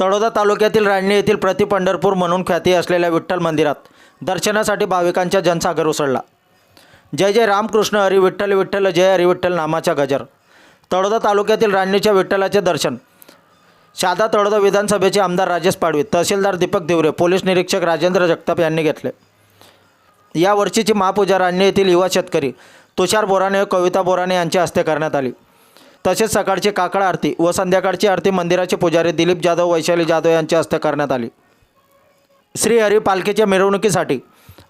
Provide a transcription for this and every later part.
तळोदा तालुक्यातील राण्य येथील प्रति पंढरपूर म्हणून ख्याती असलेल्या विठ्ठल मंदिरात दर्शनासाठी भाविकांचा जनसागर उसळला. जय जय रामकृष्ण हरी विठ्ठल विठ्ठल जय हरी विठ्ठल नामाचा गजर. तळोदा तालुक्यातील राण्यच्या विठ्ठलाचे दर्शन. शादा तळोदा विधानसभेचे आमदार राजेश पाडवी तहसीलदार दीपक दिवरे पोलीस निरीक्षक राजेंद्र जगताप यांनी घेतले. या वर्षीची महापूजा राण्य येथील युवा शेतकरी तुषार बोराणे व कविता बोराणे यांच्या हस्ते करण्यात आली. तसेच सकाळची काकड आरती व संध्याकाळची आरती मंदिराचे पुजारी दिलीप जाधव वैशाली जाधव यांच्या हस्ते करण्यात आली. श्री हरी पालखीच्या मिरवणुकीसाठी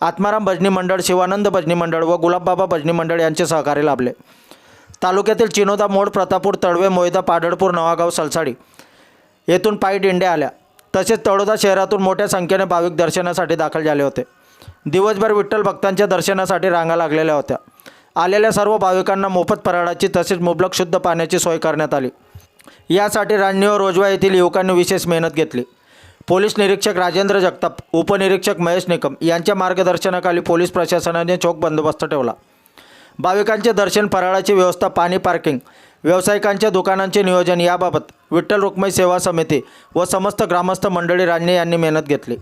आत्माराम भजनी मंडळ शिवानंद भजनी मंडळ व गुलाबबाबा भजनी मंडळ यांचे सहकार्य लाभले. तालुक्यातील चिनोदा मोड प्रतापूर तळवे मोयदा पाडळपूर नवागाव सलसाडी येथून पायी दिंड्या आल्या. तसेच तळोदा शहरातून मोठ्या संख्येने भाविक दर्शनासाठी दाखल झाले होते. दिवसभर विठ्ठल भक्तांच्या दर्शनासाठी रांगा लागलेल्या होत्या. आलेल्या सर्व भाविकांना मोफत फराळाची तसेच मुबलक शुद्ध पाण्याची सोय करण्यात आली. यासाठी रान्नी व रोजवा येथील युवकांनी विशेष मेहनत घेतली. पोलीस निरीक्षक राजेंद्र जगताप उपनिरीक्षक महेश निकम यांच्या मार्गदर्शनाखाली पोलीस प्रशासनाने चोख बंदोबस्त ठेवला. भाविकांचे दर्शन फराळाची व्यवस्था पाणी पार्किंग व्यावसायिकांच्या दुकानांचे नियोजन याबाबत विठ्ठल रुक्मई सेवा समिती व समस्त ग्रामस्थ मंडळी रान्ने यांनी मेहनत घेतली.